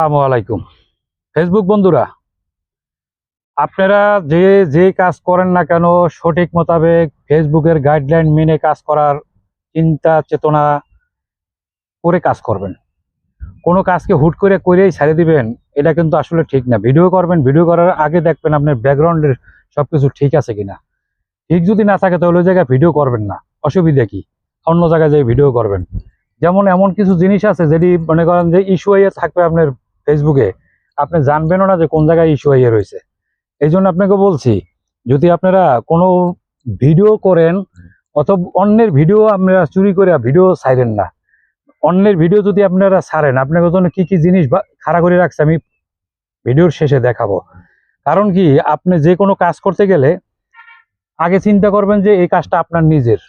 আসসালামু আলাইকুম। ফেসবুক বন্ধুরা, আপনারা যে যে কাজ করেন না কেন, সঠিক মোতাবেক ফেসবুকের গাইডলাইন মেনে কাজ করার চিন্তা, চেতনা করে কাজ করবেন। কোনো কাজকে হুট করে করেই ছেড়ে দিবেন, এটা কিন্তু আসলে ঠিক না। ভিডিও করবেন, ভিডিও করার আগে দেখবেন আপনার ব্যাকগ্রাউন্ডের সবকিছু ঠিক আছে কিনা। ঠিক যদি না থাকে, তাহলে ওই জায়গায় ভিডিও করবেন না। অসুবিধা কি? অন্য জায়গায় যেয়ে ভিডিও করবেন। যেমন এমন কিছু জিনিস আছে, যেটি মনে করেন যে ইস্যু হয়ে থাকবে আপনার ফেসবুকে আপনি জানবেনও না যে কোন জায়গায় ইস্যু হয়ে রয়েছে। এই জন্য আপনাকে বলছি, যদি আপনারা কোনো ভিডিও করেন, অথবা অন্যের ভিডিও আপনারা চুরি করে ভিডিও ছাইরেন না। অন্যের ভিডিও যদি আপনারা ছাড়েন আপনাদের জন্য কি কি জিনিস খাড়া করে রাখছে, আমি ভিডিওর শেষে দেখাবো। কারণ কি, আপনি যে কোনো কাজ করতে গেলে, আগে চিন্তা করবেন যে এই কাজটা আপনার নিজের।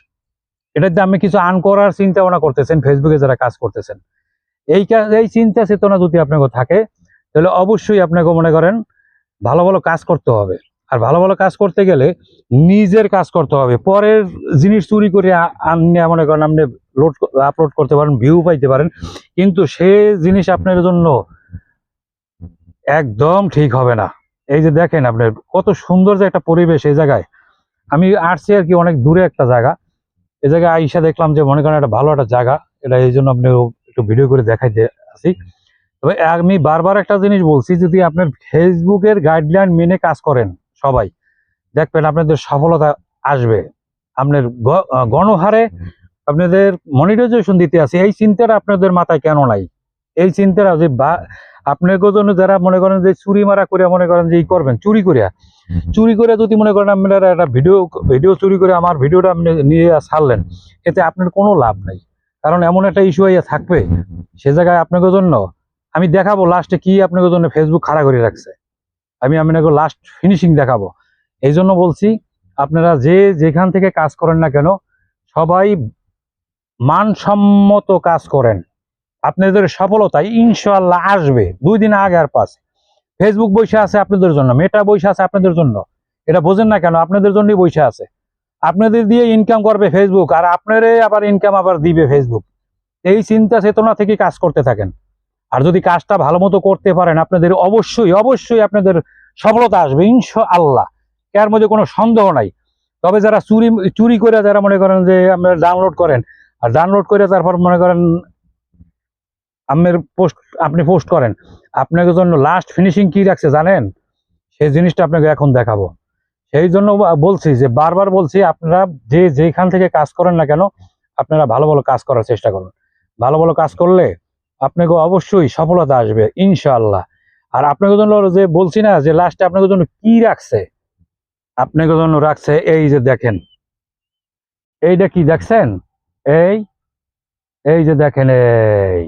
এটাতে আপনি কিছু আন করার চিন্তা ভাবনা করতেছেন ফেসবুকে যারা কাজ করতেছেন। এই এই চিন্তা চেতনা যদি আপনাকে থাকে, তাহলে অবশ্যই আপনাকে মনে করেন ভালো ভালো কাজ করতে হবে। আর ভালো ভালো কাজ করতে গেলে নিজের কাজ করতে হবে। পরের জিনিস চুরি করে আনিয়ে মনে করেন আপনি লোড আপলোড করতে পারেন ভিউ পাইতে পারেন, কিন্তু সে জিনিস আপনার জন্য একদম ঠিক হবে না। এই যে দেখেন আপনার কত সুন্দর যে একটা পরিবেশ এই জায়গায়। আমি আসছি আর কি অনেক দূরে একটা জায়গা। এই জায়গায় আইসা দেখলাম যে মনে করেন একটা ভালো একটা জায়গা। এটা এই জন্য আপনি একটু ভিডিও করে দেখাইতে আসি। তবে আমি বারবার একটা জিনিস বলছি যদি আপনার ফেসবুকের গাইডলাইন মেনে কাজ করেন সবাই দেখবেন আপনাদের সফলতা আসবে। আপনার গণহারে আপনাদের মনিটাইজেশন দিতে আছে এই চিন্তাটা আপনাদের মাথায় কেন নাই? এই চিন্তাটা যে বা আপনার জন্য যারা মনে করেন যে চুরি মারা করে মনে করেন যে ই করবেন চুরি করিয়া চুরি করে যদি মনে করেন আপনারা একটা ভিডিও ভিডিও চুরি করে আমার ভিডিওটা আপনি নিয়ে ছাড়লেন এতে আপনার কোনো লাভ নাই। কারণ এমন একটা ইস্যু হয়ে থাকবে, সে জায়গায় আপনাদের জন্য আমি দেখাবো লাস্টে কি আপনাদের জন্য ফেসবুক খাড়া করে রাখছে। আমি আপনাকে লাস্ট ফিনিশিং দেখাবো। এই জন্য বলছি, আপনারা যে যেখান থেকে কাজ করেন না কেন, সবাই মানসম্মত কাজ করেন। আপনাদের সফলতা ইনশাল্লাহ আসবে। দুই দিন আগে আর পাঁচ। ফেসবুক বসে আছে আপনাদের জন্য মেটা বসে আছে আপনাদের জন্য। এটা বোঝেন না কেন, আপনাদের জন্যই বসে আছে। আপনাদের দিয়ে ইনকাম করবে ফেসবুক আর আপনারে আবার ইনকাম আবার দিবে ফেসবুক এই চিন্তা চেতনা থেকে কাজ করতে থাকেন। আর যদি কাজটা ভালো মতো করতে পারেন, আপনাদের অবশ্যই অবশ্যই আপনাদের সফলতা আসবে ইনশা আল্লাহ এর মধ্যে কোনো সন্দেহ নাই। তবে যারা চুরি চুরি করে যারা মনে করেন যে আপনারা ডাউনলোড করেন, আর ডাউনলোড করে তারপর মনে করেন আপনার পোস্ট আপনি পোস্ট করেন, আপনাকে জন্য লাস্ট ফিনিশিং কি রাখছে জানেন? সেই জিনিসটা আপনাকে এখন দেখাবো। সেই জন্য বলছি যে বারবার বলছি আপনারা যে যেখান থেকে কাজ করেন না কেন, আপনারা ভালো ভালো কাজ করার চেষ্টা করুন। ভালো ভালো কাজ করলে আপনাকে অবশ্যই সফলতা আসবে, ইনশাআল্লাহ। আর আপনাকে জন্য যে বলছি না, যে লাস্টে আপনাকে জন্য কি রাখছে? আপনাকে জন্য রাখছে এই যে দেখেন। এইটা কি দেখছেন? এই এই যে দেখেন, এই।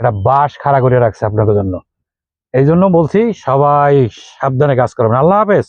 একটা বাস খাড়া করে রাখছে আপনাকে জন্য। এই জন্য বলছি সবাই সাবধানে কাজ করবেন। আল্লাহ হাফেজ।